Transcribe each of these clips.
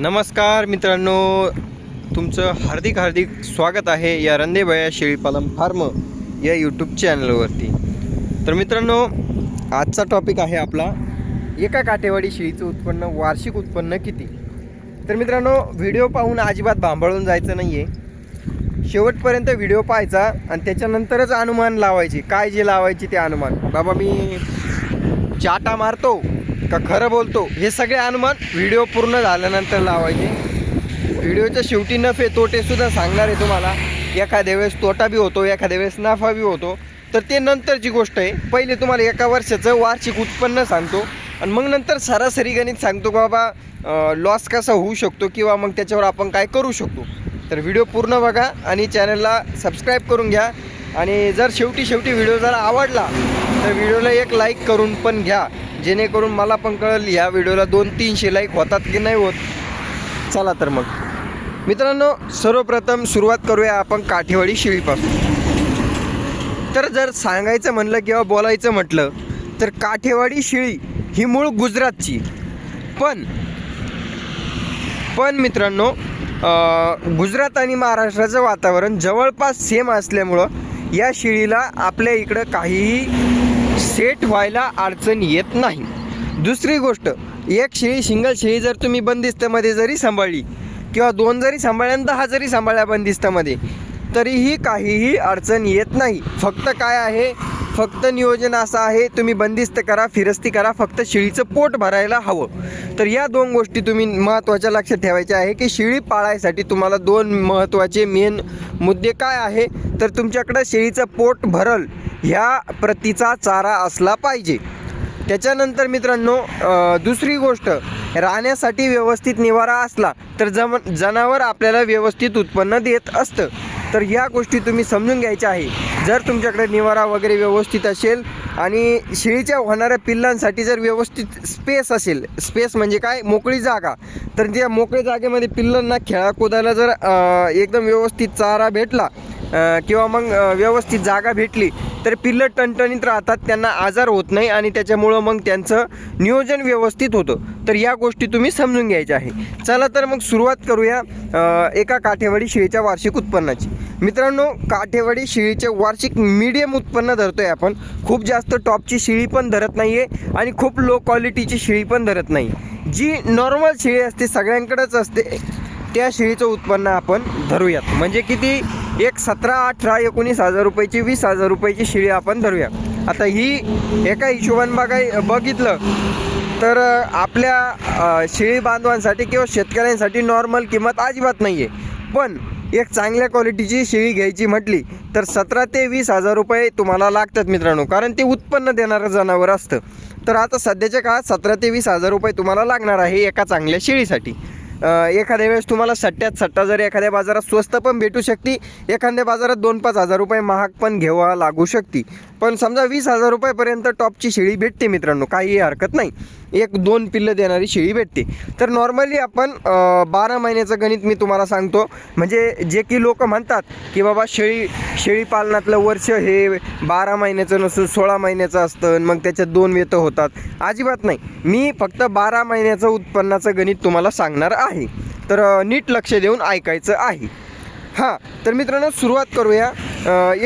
नमस्कार मित्रांनो तुमचं हार्दिक हार्दिक स्वागत आहे या रंदेबया शेळीपालन फार्म या यूट्यूब चॅनलवरती तर मित्रांनो आजचा टॉपिक आहे आपला एका काटेवाडी शेळीचं उत्पन्न वार्षिक उत्पन्न किती? तर मित्रांनो व्हिडिओ पाहून अजिबात भांबाळून जायचं नाही आहे शेवटपर्यंत व्हिडिओ पाहायचा आणि त्याच्यानंतरच अनुमान लावायचे. काय जे लावायचे ते अनुमान. बाबा मी चाटा मारतो. का खरं बोलतो हे सगळे अनुमान व्हिडिओ पूर्ण झाल्यानंतर लावायचे. व्हिडिओच्या शेवटी नफे तोटेसुद्धा सांगणार आहे तुम्हाला. एखाद्या वेळेस तोटा बी होतो एखाद्या वेळेस नफा बी होतो. तर ते नंतरची गोष्ट आहे. पहिले तुम्हाला एका वर्षाचं वार्षिक उत्पन्न सांगतो. आणि मग नंतर सरासरी गणित सांगतो बाबा लॉस कसा होऊ शकतो किंवा मग त्याच्यावर आपण काय करू शकतो. तर व्हिडिओ पूर्ण बघा आणि चॅनलला सबस्क्राईब करून घ्या. आणि जर शेवटी शेवटी व्हिडिओ जर आवडला तर व्हिडिओला एक लाईक करून पण घ्या. जेणेकरून मला पण कळेल ह्या व्हिडिओला दोन तीनशे लाईक होतात की नाही होत. चला तर मग. मित्रांनो सर्वप्रथम सुरुवात करूया आपण काठेवाडी शिळीपासून. तर जर सांगायचं म्हणलं किंवा बोलायचं म्हटलं तर काठेवाडी शिळी ही मूळ गुजरातची. पण पण मित्रांनो गुजरात आणि महाराष्ट्राचं वातावरण जवळपास सेम असल्यामुळं या शिळीला आपल्या इकडं काहीही सेट व्हायला अडचण येत नाही. दुसरी गोष्ट एक शेळी सिंगल शेळी जर तुम्ही बंदिस्तमध्ये जरी सांभाळली किंवा दोन जरी सांभाळल्या दहा जरी सांभाळल्या बंदिस्तामध्ये तरीही काहीही अडचण येत नाही. फक्त काय आहे फक्त नियोजन असं आहे तुम्ही बंदिस्त करा फिरस्ती करा फक्त शेळीचं पोट भरायला हवं. तर या दोन गोष्टी तुम्ही महत्त्वाच्या लक्षात ठेवायच्या आहे की शेळी पाळायसाठी तुम्हाला दोन महत्त्वाचे मेन मुद्दे काय आहे? तर तुमच्याकडं शेळीचं पोट भरल ह्या प्रतीचा चारा असला पाहिजे. त्याच्यानंतर मित्रांनो दुसरी गोष्ट राहण्यासाठी व्यवस्थित निवारा असला तर जम जनावर आपल्याला व्यवस्थित उत्पन्न देत असतं. तर ह्या गोष्टी तुम्ही समजून घ्यायच्या आहे. जर तुमच्याकडे निवारा वगैरे व्यवस्थित असेल आणि शेळीच्या होणाऱ्या पिल्लांसाठी जर व्यवस्थित स्पेस असेल स्पेस म्हणजे काय? मोकळी जागा. तर त्या मोकळ्या जागेमध्ये पिल्लांना खेळा कुदायला जर एकदम व्यवस्थित चारा भेटला किंवा मग व्यवस्थित जागा भेटली तर पिल्लं टणटणीत राहतात त्यांना आजार होत नाही आणि त्याच्यामुळं मग त्यांचं नियोजन व्यवस्थित होतं. तर या गोष्टी तुम्ही समजून घ्यायच्या आहे. चला तर मग सुरुवात करूया एका काठेवाडी शेळीच्या वार्षिक उत्पन्नाची. मित्रांनो काठेवाडी शेळीचे वार्षिक मीडियम उत्पन्न धरतो आहे आपण. खूप जास्त टॉपची शेळी पण धरत नाही आहे आणि खूप लो क्वालिटीची शेळी पण धरत नाही. जी नॉर्मल शेळी असते सगळ्यांकडेच असते त्या शेळीचं उत्पन्न आपण धरूयात. म्हणजे किती? एक सतरा अठरा एकोणीस हजार रुपयाची वीस हजार रुपयाची शेळी आपण धरूया. आता ही एका हिशोबाने बघाय बघितलं तर आपल्या शेळी बांधवांसाठी किंवा शेतकऱ्यांसाठी नॉर्मल किंमत अजिबात नाही आहे पण एक चांगल्या क्वालिटीची शेळी घ्यायची म्हटली तर सतरा ते वीस हजार रुपये तुम्हाला लागतात मित्रांनो कारण ते उत्पन्न देणारं जनावर असतं. तर आता सध्याच्या काळात सतरा ते वीस हजार रुपये तुम्हाला लागणार आहे एका चांगल्या शेळीसाठी. एखाद्या वेळेस तुम्हाला सट्ट्यात सट्टा जर एखाद्या बाजारात स्वस्त पण भेटू शकते एखाद्या बाजारात दोन पाच हजार रुपये महाग पण घ्यावा लागू शकते. पण समजा वीस हजार रुपयापर्यंत टॉपची शेळी भेटते मित्रांनो काही हरकत नाही. एक दोन पिल्लं देणारी शेळी भेटते. तर नॉर्मली आपण बारा महिन्याचं गणित मी तुम्हाला सांगतो. म्हणजे जे की लोक म्हणतात की बाबा शेळी शेळी पालनातलं वर्ष हे बारा महिन्याचं नसून सोळा महिन्याचं असतं आणि मग त्याच्यात दोन वेतं होतात. अजिबात नाही. मी फक्त बारा महिन्याचं उत्पन्नाचं गणित तुम्हाला सांगणार आहे. तर नीट लक्ष देऊन ऐकायचं आहे. हां तर मित्रांनो सुरुवात करूया.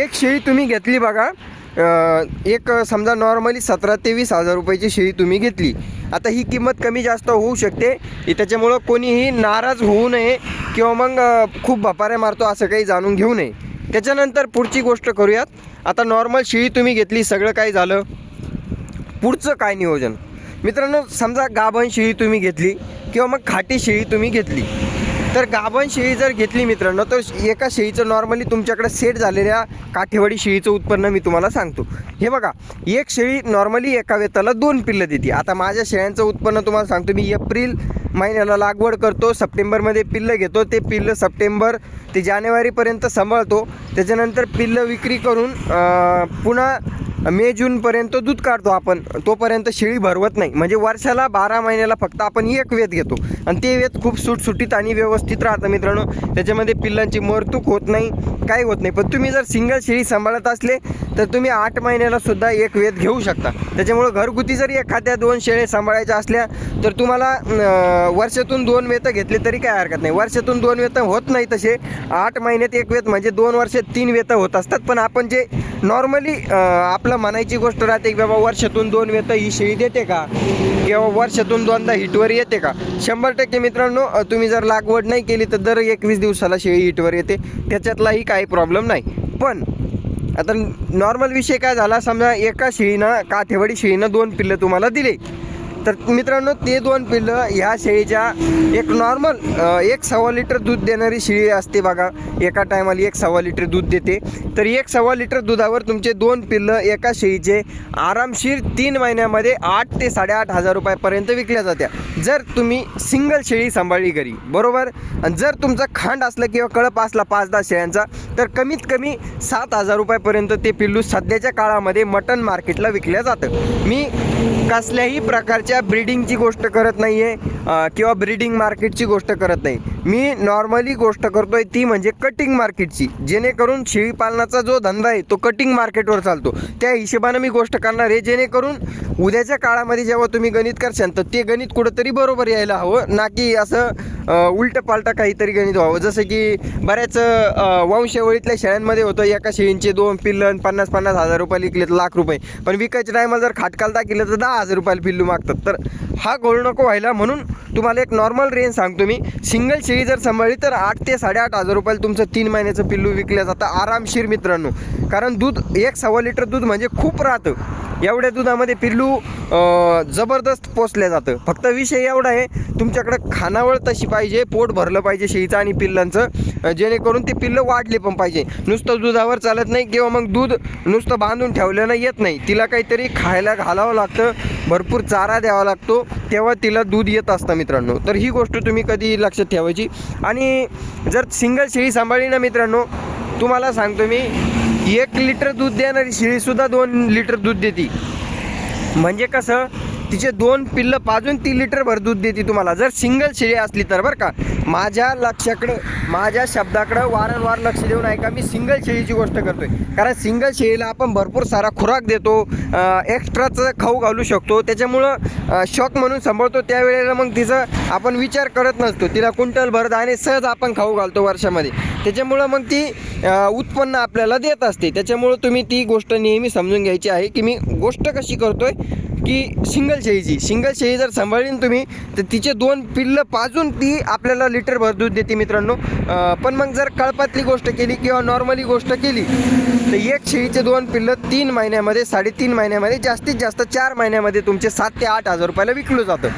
एक शेळी तुम्ही घेतली बघा. एक समजा नॉर्मली सतरा ते वीस हजार रुपयाची शेळी तुम्ही घेतली. आता ही किंमत कमी जास्त होऊ शकते. त्याच्यामुळं कोणीही नाराज होऊ नये किंवा मग खूप भपाऱ्या मारतो असं काही जाणून घेऊ नये. त्याच्यानंतर पुढची गोष्ट करूयात. आता नॉर्मल शेळी तुम्ही घेतली सगळं काय झालं? पुढचं काय नियोजन? मित्रांनो समजा गाभण शेळी तुम्ही घेतली किंवा मग खाटी शेळी तुम्ही घेतली. तर गाभण शेळी जर घेतली मित्रांनो तर एका शेळीचं नॉर्मली तुमच्याकडे सेट झालेल्या काठेवाडी शेळीचं उत्पन्न मी तुम्हाला सांगतो. हे बघा एक शेळी नॉर्मली एका वेताला दोन पिल्लं देते. आता माझ्या शेळ्यांचं उत्पन्न तुम्हाला सांगतो मी एप्रिल महिन्याला लागवड करतो सप्टेंबरमध्ये पिल्लं घेतो ते पिल्लं सप्टेंबर ते जानेवारीपर्यंत सांभाळतो. त्याच्यानंतर पिल्लं विक्री करून पुन्हा मे जूनपर्यंत दूध काढतो आपण. तोपर्यंत शेळी भरवत नाही. म्हणजे वर्षाला बारा महिन्याला फक्त आपण एक वेत घेतो. आणि ते वेत खूप सुटसुटीत आणि व्यवस्थित राहतं मित्रांनो. त्याच्यामध्ये पिल्लांची मरतूक होत नाही काही होत नाही. पण तुम्ही जर सिंगल शेळी सांभाळत असले तर तुम्ही आठ महिन्याला सुद्धा एक वेद घेऊ शकता. त्याच्यामुळं घरगुती जरी एखाद्या दोन शेळे सांभाळायच्या असल्या तर तुम्हाला वर्षातून दोन वेतं घेतले तरी काय हरकत नाही. वर्षातून दोन वेतं होत नाही तसे. आठ महिन्यात एक वेत म्हणजे दोन वर्षात तीन वेतं होत असतात. पण आपण जे नॉर्मली आपलं म्हणायची गोष्ट राहते की बाबा वर्षातून दोन वेतं ही शेळी देते का? किंवा वर्षातून दोनदा हिटवर येते का? शंभर टक्के मित्रांनो तुम्ही जर लागवड नाही केली तर दर एकवीस दिवसाला शेळी हिटवर येते. त्याच्यातलाही काही प्रॉब्लेम नाही. पण आता नॉर्मल विषय काय झाला? समजा एका शेळीनं काठेवाडी शेळीनं दोन पिल्लं तुम्हाला दिले. तर मित्रांनो ते दोन पिल्लं ह्या शेळीच्या एक नॉर्मल एक सव्वा लिटर दूध देणारी शेळी असते बघा. एका टायमाला एक सव्वा लिटर दूध देते. तर एक सव्वा लिटर दुधावर तुमचे दोन पिल्लं एका शेळीचे आरामशीर तीन महिन्यामध्ये आठ ते साडेआठ हजार रुपयापर्यंत विकल्या जात्या. जर तुम्ही सिंगल शेळी सांभाळली घरी बरोबर? जर तुमचा खांड असलं किंवा कळप असला पाच दहा शेळ्यांचा तर कमीत कमी सात हजार रुपयापर्यंत ते पिल्लू सध्याच्या काळामध्ये मटन मार्केटला विकल्या जातं. मी कसल्याही प्रकारच्या ब्रीडिंगची गोष्ट करत नाही आहे किंवा ब्रीडिंग मार्केटची गोष्ट करत नाही. मी नॉर्मली गोष्ट करतोय ती म्हणजे कटिंग मार्केटची जेणेकरून शेळीपालनाचा जो धंदा आहे तो कटिंग मार्केटवर चालतो. त्या हिशोबानं मी गोष्ट करणार आहे जेणेकरून उद्याच्या काळामध्ये जेव्हा तुम्ही गणित करशाल तर ते गणित कुठंतरी बरोबर यायला हवं ना की असं उलटं पालटं काहीतरी गणित व्हावं. जसं की बऱ्याच वंशावळीतल्या शेळ्यांमध्ये होतं एका शेळींचे दोन पिल्लन पन्नास पन्नास हजार रुपये विकले तर लाख रुपये. पण विकायच्या टायमाला जर खाटकाल दाखिलं तर दहा हजार रुपयाला पिल्लू मागतात. तर हा घोळ नको व्हायला म्हणून तुम्हाला एक नॉर्मल रेंज सांगतो मी. सिंगल शेळी जर सांभाळली तर आठ ते साडेआठ हजार रुपयाला तुमचं तीन महिन्याचं पिल्लू विकलं जातं. आरामशीर मित्रांनो. कारण दूध एक सव्वा लिटर दूध म्हणजे खूप राहतं. एवढ्या दुधामध्ये पिल्लू जबरदस्त पोचलं जातं. फक्त विषय एवढा आहे तुमच्याकडं खानावळ तशी पाहिजे पोट भरलं पाहिजे शेळीचं आणि पिल्लांचं जेणेकरून ते पिल्लं वाढले पण पाहिजे. नुसतं दुधावर चालत नाही किंवा मग दूध नुसतं बांधून ठेवल्यानं येत नाही. तिला काहीतरी खायला घालावं लागतं भरपूर चारा द्यावा लागतो तेव्हा तिला दूध येत असतं मित्रांनो. तर ही गोष्ट तुम्ही कधी लक्षात ठेवायची? आणि जर सिंगल शेळी सांभाळली ना मित्रांनो तुम्हाला सांगतो मी एक लिटर दूध देणारी शेळीसुद्धा दोन लिटर दूध देते. म्हणजे कसं तिचे दोन पिल्लं पाजून ती लिटर भर दूध देते तुम्हाला. जर सिंगल शेळी असली तर बरं का. माझ्या लक्षाकडं माझ्या शब्दाकडं वारंवार लक्ष देऊन ऐका मी सिंगल शेळीची गोष्ट करतोय. कारण सिंगल शेळीला आपण भरपूर सारा खुराक देतो एक्स्ट्राचं खाऊ घालू शकतो. त्याच्यामुळं शॉक म्हणून सांभाळतो त्यावेळेला मग तिचं आपण विचार करत नसतो. तिला कुंटल भरत आणि सहज आपण खाऊ घालतो वर्षामध्ये. त्याच्यामुळं मग ती उत्पन्न आपल्याला देत असते. त्याच्यामुळं तुम्ही ती गोष्ट नेहमी समजून घ्यायची आहे की मी गोष्ट कशी करतो आहे की सिंगल शेळीची. सिंगल शेळी जर सांभाळली तुम्ही तर तिचे दोन पिल्लं पाजून ती आपल्याला लिटर भर दूध देते मित्रांनो. पण मग जर कळपातली गोष्ट केली किंवा नॉर्मली गोष्ट केली तर एक शेळीचे दोन पिल्लं तीन महिन्यामध्ये साडेतीन महिन्यामध्ये जास्तीत जास्त चार महिन्यामध्ये तुमचे सात ते आठ हजार रुपयाला विकलं जातं.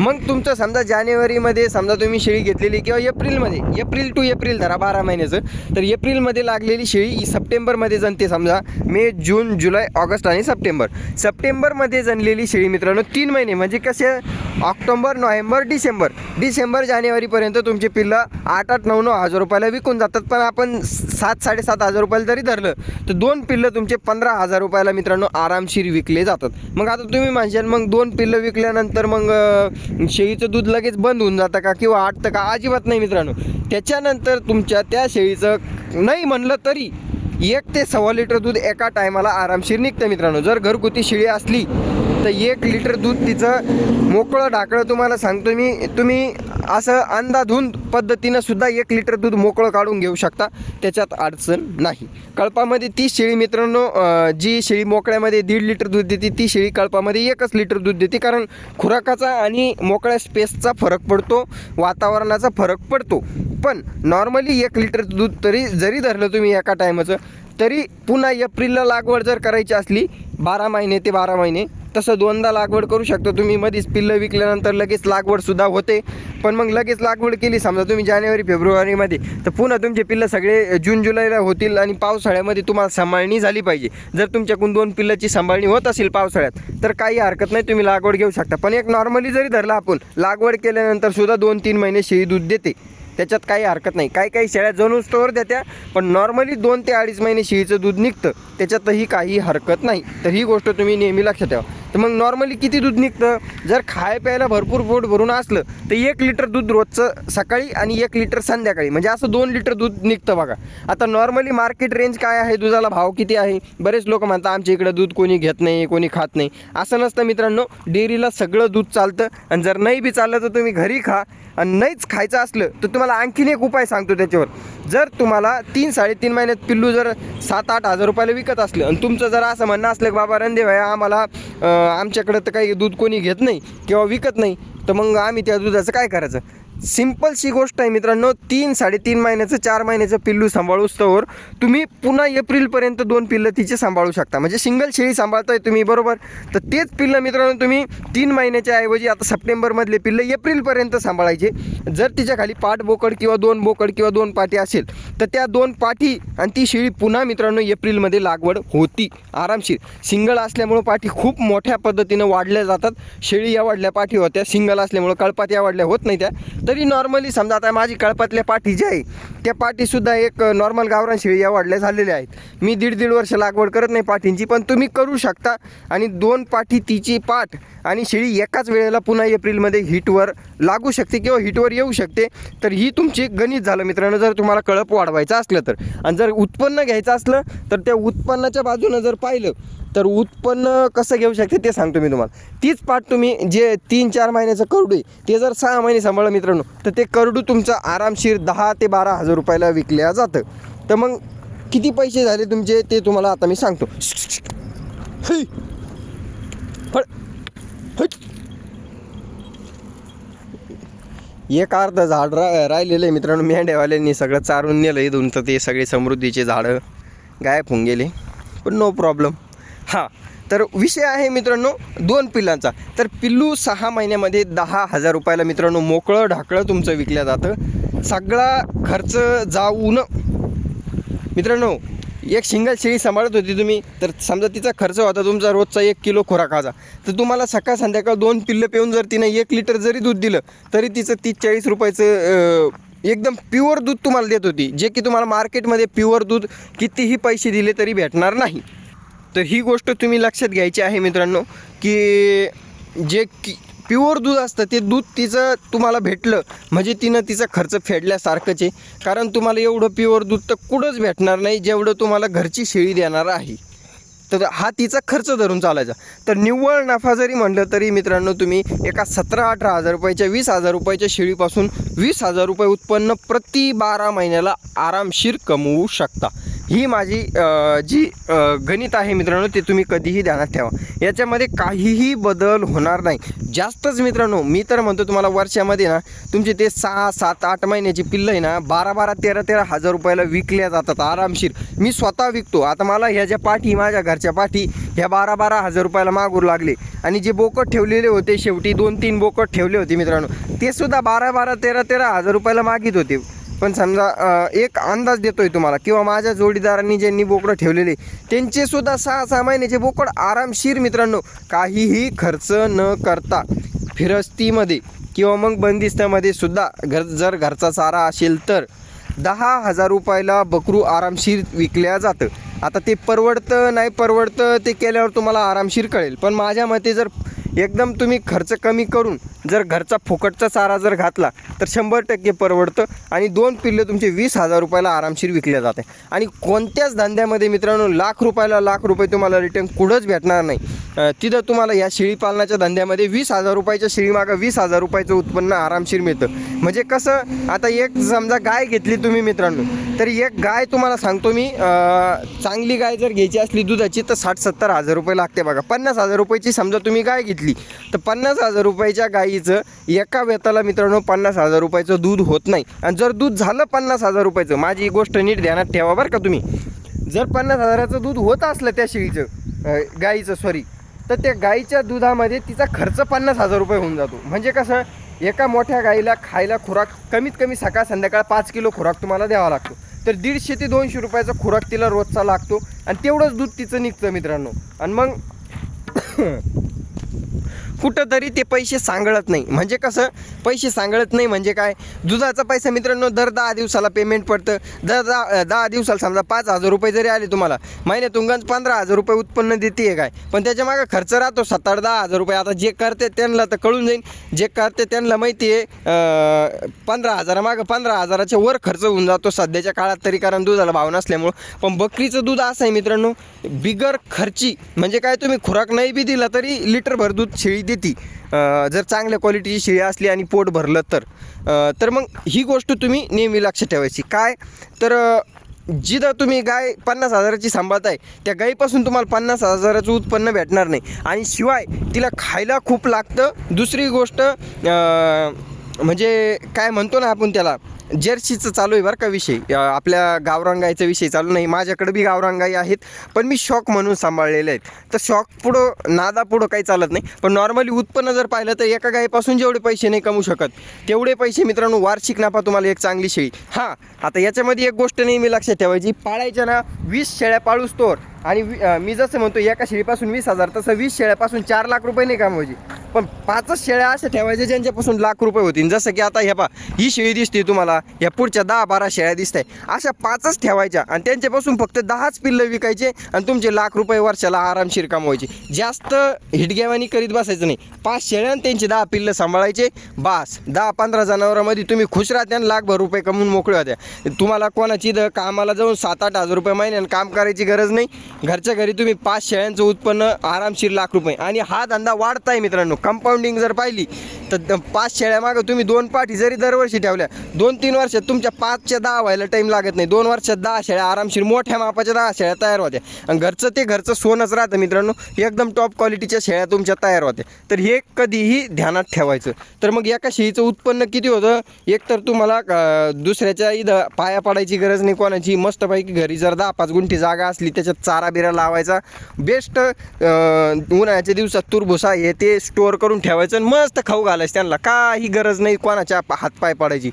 मग तुमचं समजा जानेवारीमध्ये समजा तुम्ही शेळी घेतलेली किंवा एप्रिलमध्ये एप्रिल टू एप्रिल धरा बारा महिन्याचं तर एप्रिलमध्ये लागलेली शेळी सप्टेंबरमध्ये जनते समजा मे जून जुलै ऑगस्ट आणि सप्टेंबर. सप्टेंबरमध्ये जनलेली शेळी मित्रांनो तीन महिने म्हणजे कसे? October November December. डिसेंबर जानेवारीपर्यंत तुमचे पिल्लं आठ आठ नऊ नऊ हजार रुपयाला विकून जातात. पण आपण सात साडेसात हजार रुपयाला जरी धरलं तर दोन पिल्लं तुमचे पंधरा हजार रुपयाला मित्रांनो आरामशीर विकले जातात. मग आता तुम्ही म्हणशाल मग दोन पिल्लं विकल्यानंतर मग शेळीचं दूध लगेच बंद होऊन जातं का किंवा आटतं का अजिबात नाही मित्रांनो. त्याच्यानंतर तुमच्या त्या शेळीचं नाही म्हणलं तरी एक ते सव्वा लिटर दूध एका टायमाला आरामशीर निघतं मित्रांनो. जर घरगुती शेळी असली तर एक लिटर दूध तिचं मोकळं ढाकळं तुम्हाला सांगतो मी. तुम्ही असं अंदाधुंद पद्धतीनं सुद्धा एक लिटर दूध मोकळं काढून घेऊ शकता. त्याच्यात अडचण नाही. कळपामध्ये ती शेळी मित्रांनो जी शेळी मोकळ्यामध्ये दीड लिटर दूध देते ती शेळी कळपामध्ये एकच लिटर दूध देते. कारण खुराकाचा आणि मोकळ्या स्पेसचा फरक पडतो वातावरणाचा फरक पडतो. पण नॉर्मली एक लिटर दूध तरी जरी धरलं तुम्ही एका टायमाचं तरी पुन्हा एप्रिलला लागवड जर करायची असली बारा महिने ते बारा महिने तसं दोनदा लागवड करू शकता तुम्ही. मध्येच पिल्लं विकल्यानंतर लगेच लागवडसुद्धा होते. पण मग लगेच लागवड केली समजा तुम्ही जानेवारी फेब्रुवारीमध्ये तर पुन्हा तुमचे पिल्लं सगळे जून जुलैला होतील आणि पावसाळ्यामध्ये तुम्हाला सांभाळणी झाली पाहिजे. जर तुमच्याकडून दोन पिल्लाची सांभाळणी होत असेल पावसाळ्यात तर काही हरकत नाही तुम्ही लागवड घेऊ शकता. पण एक नॉर्मली जरी धरला आपण लागवड केल्यानंतर सुद्धा दोन तीन महिने शेळी दूध देते. त्याच्यात काही हरकत नाही. काही काही शेळ्या जणू स्टोअर देत्या पण नॉर्मली दोन ते अडीच महिने शेळीचं दूध निघतं. त्याच्यातही काही हरकत नाही. तर ही गोष्ट तुम्ही नेहमी लक्षात ठेवा तर मग नॉर्मली किती दूध निघतं? जर खाय प्यायला भरपूर पोट भरून असलं तर एक लिटर दूध रोजचं सकाळी आणि एक लिटर संध्याकाळी. म्हणजे असं दोन लिटर दूध निघतं बघा. आता नॉर्मली मार्केट रेंज काय आहे? दुधाला भाव किती आहे? बरेच लोक म्हणतात आमच्या इकडं दूध कोणी घेत नाही कोणी खात नाही. असं नसतं मित्रांनो. डेअरीला सगळं दूध चालतं. आणि जर नाही बी चाललं तर तुम्ही घरी खा. आणि नाहीच खायचं असलं तर तुम्हाला आणखीन एक उपाय सांगतो त्याच्यावर. जर तुम्हाला तीन साडेतीन महिन्यात पिल्लू जर सात आठ हजार रुपयाला विकत असलं आणि तुमचं जर असं म्हणणं असलं की बाबा रणदेव आहे आम्हाला आमच्याकडं तर काही दूध कोणी घेत नाही किंवा विकत नाही तर मग आम्ही त्या दुधाचं काय करायचं? सिम्पलशी गोष्ट आहे मित्रांनो तीन साडेतीन महिन्याचं चार महिन्याचं पिल्लू सांभाळू तर तुम्ही पुन्हा एप्रिलपर्यंत दोन पिल्लं तिचे सांभाळू शकता. म्हणजे सिंगल शेळी सांभाळताय तुम्ही बरोबर? तर तेच पिल्लं मित्रांनो तुम्ही तीन महिन्याच्या ऐवजी आता सप्टेंबरमधले पिल्लं एप्रिलपर्यंत सांभाळायचे. जर तिच्या खाली पाठ बोकड किंवा दोन बोकड किंवा दोन पाठी असेल तर त्या दोन पाठी आणि ती शेळी पुन्हा मित्रांनो एप्रिलमध्ये लागवड होती. आरामशीर. सिंगल असल्यामुळं पाठी खूप मोठ्या पद्धतीनं वाढल्या जातात. शेळी या वाढल्या पाठी होत्या. सिंगल असल्यामुळं कळपात या वाढल्या. होत नाही त्या. तरी नॉर्मली समजा आता माझी कळपातल्या पाठी जी आहे त्या पाठीसुद्धा एक नॉर्मल गावरान शेळी या वाढल्या झालेल्या आहेत. मी दीड दीड वर्ष लागवड करत नाही पाठींची पण तुम्ही करू शकता. आणि दोन पाठी तिची पाठ आणि शेळी एकाच वेळेला पुन्हा एप्रिलमध्ये हिटवर लागू शकते किंवा हिटवर येऊ शकते तर ही तुमची गणित झालं मित्रांनो जर तुम्हाला कळप वाढवायचं असलं तर आणि जर उत्पन्न घ्यायचं असलं तर त्या उत्पन्नाच्या बाजूनं जर पाहिलं तर उत्पन्न कसं घेऊ शकते ते सांगतो मी तुम्हाला तीच पाठ तुम्ही जे तीन चार महिन्याचं करडू आहे ते जर सहा महिने सांभाळलं मित्रांनो तर ते करडू तुमचं आरामशीर दहा ते बारा हजार रुपयाला विकल्या जातं तर मग किती पैसे झाले तुमचे ते तुम्हाला आता मी सांगतो है. फळ. एक अर्ध झाड रा राहिलेलं आहे मित्रांनो मेंढ्यावाल्यांनी सगळं चारून नेलं इथून तर ते सगळे समृद्धीचे झाडं गायब होऊन गेले. पण नो प्रॉब्लेम हां तर विषय आहे मित्रांनो दोन पिल्लांचा तर पिल्लू सहा महिन्यामध्ये दहा हजार रुपयाला मित्रांनो मोकळं ढाकळं तुमचं विकलं जातं. सगळा खर्च जाऊन मित्रांनो एक सिंगल शेळी सांभाळत होती तुम्ही तर समजा तिचा खर्च होता तुमचा रोजचा एक किलो खुराकाचा. तर तुम्हाला सकाळ संध्याकाळ दोन पिल्लं पिऊन जर तिनं एक लिटर जरी दूध दिलं तरी तिचं तीस चाळीस रुपयाचं एकदम प्युअर दूध तुम्हाला देत होती. जे की तुम्हाला मार्केटमध्ये प्युअर दूध कितीही पैसे दिले तरी भेटणार नाही. तर ही गोष्ट तुम्ही लक्षात घ्यायची आहे मित्रांनो की जे की प्युअर दूध असतं ते दूध तिचं तुम्हाला भेटलं म्हणजे तिनं तिचा खर्च फेडल्यासारखंच आहे. कारण तुम्हाला एवढं प्युअर दूध तर कुठंच भेटणार नाही जेवढं तुम्हाला घरची शेळी देणार आहे. तर हा तिचा खर्च धरून चालायचा. तर निव्वळ नफा जरी म्हटलं तरी मित्रांनो तुम्ही एका सतरा अठरा हजार रुपयाच्या वीस हजार रुपयाच्या शेळीपासून वीस हजार रुपये उत्पन्न प्रति बारा महिन्याला आरामशीर कमवू शकता. ही माझी जी गणित आहे मित्रांनो ते तुम्ही कधीही ध्यानात ठेवा. याच्यामध्ये काहीही बदल होणार नाही. जास्तच मित्रांनो मी तर म्हणतो तुम्हाला वर्षामध्ये ना तुमचे ते सहा सात आठ महिन्याची पिल्लं आहे ना बारा बारा तेरा तेरा हजार रुपयाला विकल्या जातात आरामशीर. मी स्वतः विकतो. आता मला ह्या ज्या पाठी माझ्या घरच्या पाठी ह्या बारा बारा हजार रुपयाला मागूर लागले. आणि जे बोकट ठेवलेले होते शेवटी दोन तीन बोकट ठेवले होते मित्रांनो ते सुद्धा बारा बारा तेरा तेरा हजार रुपयाला मागित होते. पण समजा एक अंदाज देतोय तुम्हाला किंवा माझ्या जोडीदारांनी ज्यांनी बोकडं ठेवलेले त्यांचे सुद्धा सहा सहा महिन्याचे बोकड आरामशीर मित्रांनो काहीही खर्च न करता फिरस्तीमध्ये किंवा मग बंदिस्तामध्ये सुद्धा घर जर घरचा चारा असेल तर दहा हजार रुपयाला बकरू आरामशीर विकल्या जातं. आता ते परवडतं नाही परवडतं ते केल्यावर तुम्हाला आरामशीर कळेल. पण माझ्या मते जर एकदम तुम्ही खर्च कमी करून जर घरचा फुकटचा चारा जर घातला तर शंभर टक्के परवडतं आणि दोन पिल्लं तुमचे वीस हजार रुपयाला आरामशीर विकल्या जाते. आणि कोणत्याच धंद्यामध्ये मित्रांनो लाख रुपयाला लाख रुपये तुम्हाला रिटर्न कुठंच भेटणार नाही. तिथं तुम्हाला या शेळी पालनाच्या धंद्यामध्ये वीस हजार रुपयाच्या शेळीमागं वीस हजार रुपयाचं उत्पन्न आरामशीर मिळतं. म्हणजे कसं आता एक समजा गाय घेतली तुम्ही मित्रांनो तर एक गाय तुम्हाला सांगतो मी चांगली गाय जर घ्यायची असली दुधाची तर साठ सत्तर हजार रुपये लागते बघा. पन्नास हजार रुपयाची समजा तुम्ही गाय घेतली तर पन्नास हजार रुपयाच्या गाय गाईचं एका वेताला मित्रांनो पन्नास हजार रुपयाचं दूध होत नाही. आणि जर दूध झालं पन्नास हजार रुपयाचं माझी ही गोष्ट नीट ध्यानात ठेवा बरं का तुम्ही. जर पन्नास हजाराचं दूध होत असलं त्या शेळीचं गाईचं सॉरी तर त्या गाईच्या दुधामध्ये तिचा खर्च पन्नास हजार रुपये होऊन जातो. म्हणजे कसं एका मोठ्या गाईला खायला खुराक कमीत कमी सकाळ संध्याकाळ पाच किलो खुराक तुम्हाला द्यावा लागतो. तर दीडशे ते दोनशे रुपयाचा खुराक तिला रोजचा लागतो. आणि तेवढंच दूध तिचं निघतं मित्रांनो. आणि मग कुठंतरी ते पैसे सांगळत नाही. म्हणजे कसं? पैसे सांगळत नाही म्हणजे काय? दुधाचा पैसा मित्रांनो दर दहा दिवसाला पेमेंट पडतं. दर दहा दहा दिवसाला समजा पाच हजार रुपये जरी आले तुम्हाला महिन्यातून पंधरा हजार रुपये उत्पन्न देते काय? पण त्याच्यामागे खर्च राहतो सात आठ दहा हजार रुपये. आता जे करते त्यांना तर कळून जाईल जे करते त्यांना माहिती आहे पंधरा हजारामागं पंधरा हजाराच्या वर खर्च होऊन जातो सध्याच्या काळात तरी कारण दुधाला भाव नसल्यामुळं. पण बकरीचं दूध असं आहे मित्रांनो बिगर खर्ची. म्हणजे काय तुम्ही खुराक नाही बी दिला तरी लिटरभर दूध शेळी देती. जर चांगल्या क्वालिटीची शेळी असली आणि पोट भरलं तर तर मग ही गोष्ट तुम्ही नेहमी लक्षात ठेवायची. काय? तर जिथं तुम्ही गाय पन्नास हजाराची सांभाळताय त्या गायीपासून तुम्हाला पन्नास हजाराचं उत्पन्न भेटणार नाही. आणि शिवाय तिला खायला खूप लागतं. दुसरी गोष्ट म्हणजे काय म्हणतो ना आपण त्याला? जर्सीचं चालू आहे बरं का विषय. आपल्या गावरांगाईचा विषय चालू नाही माझ्याकडे बी गावरांगाई आहेत पण मी शॉक म्हणून सांभाळलेले आहेत. तर शॉक पुढं नादा पुढं काही चालत नाही पण नॉर्मली उत्पन्न जर पाहिलं तर एका गायीपासून जेवढे पैसे नाही कमवू शकत तेवढे पैसे मित्रांनो वार्षिक नफा तुम्हाला एक चांगली शेळी. हां आता याच्यामध्ये एक गोष्ट नेहमी लक्षात ठेवायची पाळायच्या ना वीस शेळ्या पाळूस तोर आणि वि- मी जसं म्हणतो एका शेळीपासून वीस हजार तसं वीस शेळ्यापासून चार लाख रुपये नाही कमवायची. पण पाचच शेळ्या अशा ठेवायच्या ज्यांच्यापासून लाख रुपये होतील. जसं की आता ह्या पा ही शेळी दिसते तुम्हाला ह्या पुढच्या दहा बारा शेळ्या दिसत आहे अशा पाचच ठेवायच्या आणि त्यांच्यापासून फक्त दहाच पिल्लं विकायचे आणि तुमचे लाख रुपये वर्षाला आरामशीर कमवायचे. जास्त हिटग्यावानी करीत बसायचं नाही. पाच शेळ्या आणि त्यांचे दहा पिल्लं सांभाळायचे. बास दहा पंधरा जनावरांमध्ये तुम्ही खुश राहते आणि लाखभर रुपये कमवून मोकळे होत्या तुम्हाला कोणाची द- कामाला जाऊन सात आठ हजार रुपये महिन्यानं काम करायची गरज नाही. घरच्या घरी तुम्ही पाच शेळ्यांचं उत्पन्न आरामशीर लाख रुपये. आणि हा धंदा वाढत आहे मित्रांनो. कंपाऊंडिंग जर पाहिली तर द- पाच शेळ्यामागं तुम्ही दोन पाठी जरी दरवर्षी ठेवल्या दोन तीन वर्षात तुमच्या पाचच्या दहा व्हायला टाईम लागत नाही. दोन वर्षात दहा शेळ्या आरामशीर मोठ्या मापाच्या दहा शेळ्या तयार होत्या. आणि घरचं ते घरचं सोनच राहतं मित्रांनो. एकदम टॉप क्वालिटीच्या शेळ्या तुमच्या तयार होत्या. तर हे कधीही ध्यानात ठेवायचं. तर मग एका शेळीचं उत्पन्न किती होतं? एक तर तुम्हाला दुसऱ्याच्या इथं पाया पडायची गरज नाही कोणाची. मस्तपैकी घरी जर दहा पाच गुंठी जागा असली त्याच्यात चारा बिरा लावायचा. बेस्ट उन्हाळ्याच्या दिवसात तुरभुसा हे ते स्टोअर करून ठेवायचं आणि मस्त खाऊ घालायचं त्यांना. काही गरज नाही कोणाच्या पा- हातपाय पडायची.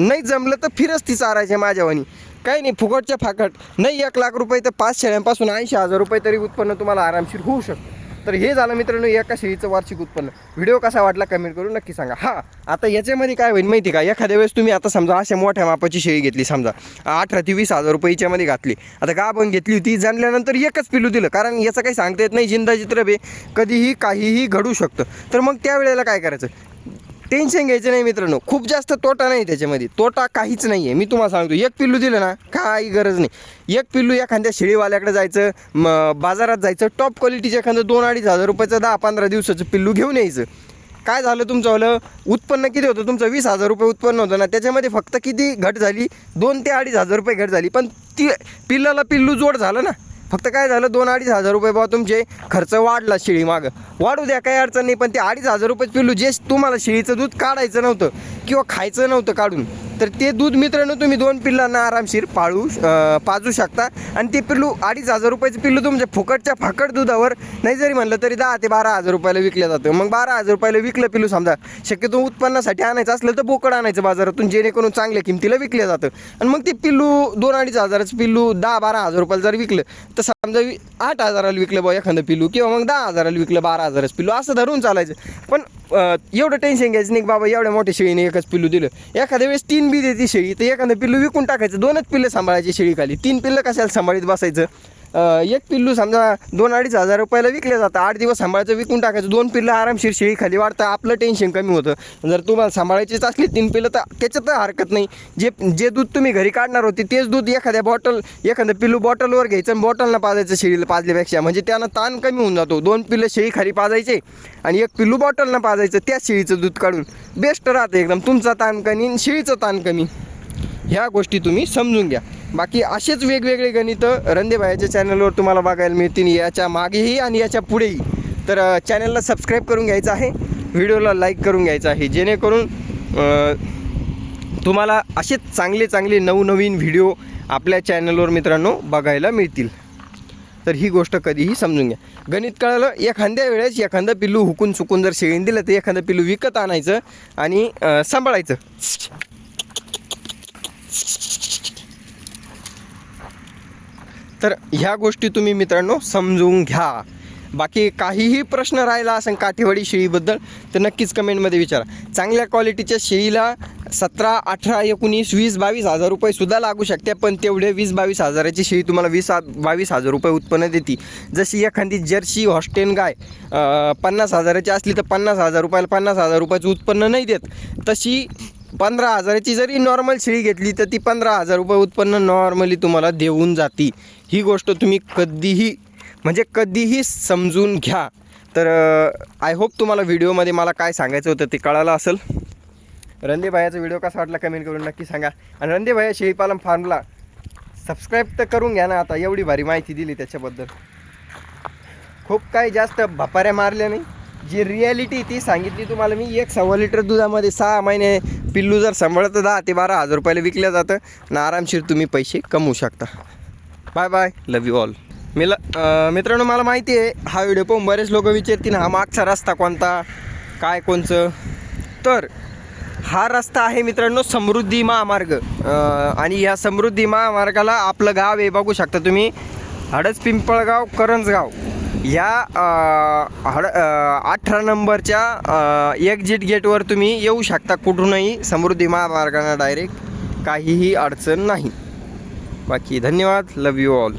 नाही जमलं तर फिरच ती चारायचे माझ्यावानी काही नाही फुकटच्या फाकट. नाही एक लाख रुपये तर पाच शेळ्यांपासून ऐंशी हजार रुपये तरी उत्पन्न तुम्हाला आरामशीर होऊ शकतं. तर हे झालं मित्रांनो एका शेळीचं वार्षिक उत्पन्न. व्हिडिओ कसा वाटला कमेंट करून नक्की सांगा. हां आता याच्यामध्ये काय होईल माहिती का? एखाद्या वेळेस तुम्ही आता समजा अशा मोठ्या मापाची शेळी घेतली समजा अठरा ते वीस हजार रुपये याच्यामध्ये घातली. आता गाभण घेतली होती जाणल्यानंतर एकच पिलू दिलं. कारण याचं काही सांगता येत नाही जिंदा चित्र बे कधीही काहीही घडू शकतं. तर मग त्यावेळेला काय करायचं? टेन्शन घ्यायचं नाही मित्रांनो. खूप जास्त तोटा नाही त्याच्यामध्ये. तोटा काहीच नाही आहे मी तुम्हाला सांगतो एक पिल्लू दिलं ना काही गरज नाही. एक पिल्लू एखाद्या शेळीवाल्याकडे जायचं म बाजारात जायचं टॉप क्वालिटीचं एखादं दोन अडीच हजार रुपयाचं दहा पंधरा दिवसाचं पिल्लू घेऊन यायचं. काय झालं तुमचंवालं उत्पन्न किती होतं? तुमचं वीस हजार रुपये उत्पन्न होतं ना त्याच्यामध्ये फक्त किती घट झाली? दोन ते अडीच हजार रुपये घट झाली. पण ती पिल्लाला पिल्लू जोड झालं ना फक्त काय झालं दोन अडीच हजार रुपये बाबा तुमचे खर्च वाढला शेळी मागं. वाढू द्या काही अडचण नाही पण ते अडीच हजार रुपये पिलू जे तुम्हाला शेळीचं दूध काढायचं नव्हतं किंवा खायचं नव्हतं काढून तर ते दूध मित्रांनो तुम्ही दोन पिल्लांना आरामशीर पाळू पाजू शकता. आणि ते पिल्लू अडीच हजार रुपयाचं पिल्लू तुमच्या फुकटच्या फाकट दुधावर नाही जरी म्हणलं तरी दहा ते बारा हजार रुपयाला विकलं जातं. मग बारा हजार रुपयाला विकलं पिल्लू समजा. शक्यतो उत्पन्नासाठी आणायचं असलं तर बोकड आणायचं बाजारातून जेणेकरून चांगल्या किमतीला विकलं जातं. आणि मग ते पिल्लू दोन अडीच हजाराचं पिल्लू दहा बारा हजार रुपयाला जर विकलं तर समजा आठ हजाराला विकलं बा एखादं पिल्लू किंवा मग दहा हजाराला विकलं बारा हजाराचं पिल्लू असं धरून चालायचं. पण एवढं टेन्शन घ्यायचं नाही बाबा एवढ्या मोठ्या शेळीने एकच पिल्लू दिलं. एखाद्या वेळेस तीन बी देते शेळी. तर एखादं पिल्लू विकून टाकायचं. दोनच पिल्लं सांभाळायची शेळीखाली. तीन पिल्लं कशाला सांभाळीत बसायचं? एक पिल्लू समजा दोन अडीच हजार रुपयाला विकलं जातं. आठ दिवस सांभाळायचं विकून टाकायचं. दोन पिल्लं आरामशीर शेळी खाली वाढतं आपलं टेन्शन कमी होतं. जर तुम्हाला सांभाळायचीच असली तीन पिल्लं तर त्याच्यात हरकत नाही. जे जे दूध तुम्ही घरी काढणार होते तेच दूध एखाद्या बॉटल एखादं पिल्लू बॉटलवर घ्यायचं आणि बॉटलनं पाजायचं शेळीला पाजल्यापेक्षा. म्हणजे त्यानं ताण कमी होऊन जातो. दोन पिल्लं शेळी खाली पाजायचे आणि एक पिल्लू बॉटलनं पाजायचं त्याच शेळीचं दूध काढून. बेस्ट राहतं एकदम. तुमचा ताण कमी आणि शेळीचं ताण कमी. ह्या गोष्टी तुम्ही समजून घ्या. बाकी असेच वेगवेगळे गणित रंदेभायाच्या चॅनलवर तुम्हाला बघायला मिळतील. याच्या मागेही आणि याच्या पुढेही. तर चॅनलला सबस्क्राईब करून घ्यायचं आहे. व्हिडिओला लाईक करून घ्यायचं आहे. जेणेकरून तुम्हाला असेच चांगले चांगले नवनवीन व्हिडिओ आपल्या चॅनलवर मित्रांनो बघायला मिळतील. तर ही गोष्ट कधीही समजून घ्या. गणित कळलं एखाद्या वेळेस एखादं पिल्लू हुकून चुकून जर शेळीन दिलं तर एखादं पिल्लू विकत आणायचं आणि सांभाळायचं. तर ह्या गोष्टी तुम्ही मित्रांनो समजून घ्या. बाकी काहीही प्रश्न राहिला असेल काठेवाडी शेळीबद्दल तर नक्कीच कमेंटमध्ये विचारा. चांगल्या क्वालिटीच्या शेळीला सतरा अठरा एकोणीस वीस बावीस हजार रुपयेसुद्धा लागू शकते पण तेवढे वीस बावीस हजाराची शेळी तुम्हाला वीस बावीस हजार रुपये उत्पन्न देते. जशी एखादी जर्सी हॉस्टेन गाय पन्नास हजाराची असली तर पन्नास हजार रुपयाला पन्नास हजार रुपयाचं उत्पन्न नाही देत. तशी पंधरा हजाराची जरी नॉर्मल शेळी घेतली तर ती पंधरा हजार रुपये उत्पन्न नॉर्मली तुम्हाला देऊन जाती. ही गोष्ट तुम्ही कधीही म्हणजे कधीही समजून घ्या. तर आय होप तुम्हाला व्हिडिओमध्ये मला काय सांगायचं होतं ते कळालं असेल. रणदे भायाचा व्हिडिओ कसा वाटला कमेंट करून नक्की सांगा. आणि रणदे भाया शेळीपालन फार्मला सबस्क्राईब तर करून घ्या ना आता. एवढी भारी माहिती दिली त्याच्याबद्दल. खूप काही जास्त भपाऱ्या मारल्या नाही. जी रिॲलिटी ती सांगितली तुम्हाला मी एक सव्वा लिटर दुधामध्ये सहा महिने पिल्लू जर सांभाळतं दहा ते बारा हजार रुपयाला विकलं जातं आणि आरामशीर तुम्ही पैसे कमवू शकता. Bye bye love you all मिला मित्रांनो मला माहिती आहे हा व्हिडिओ पाहून बरेच लोक विचारतील हा मागचा रस्ता कोणता? काय कोणचं? तर हा रस्ता आहे मित्रांनो समृद्धी महामार्ग. आणि या समृद्धी महामार्गाला आपलं गाव हे बघू शकता तुम्ही. हडस पिंपळगाव करंजगाव. या हड अठरा नंबरच्या एक्झिट गेटवर तुम्ही येऊ शकता. कुठूनही समृद्धी महामार्गानं डायरेक्ट काहीही अडचण नाही. बाकी धन्यवाद. लव यू ऑल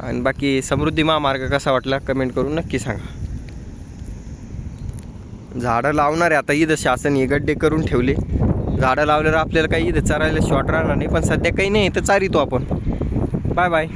आणि बाकी समृद्धी महामार्ग कसा वाटला कमेंट करून नक्की सांगा. झाडं लावणार आहे. आता इथं शासन हे गड्डे करून ठेवले. झाडं लावल्यावर आपल्याला काही इथं चरायला शॉर्ट राहणार नाही. पण सध्या काही नाही. तर चारितो आपण. Bye bye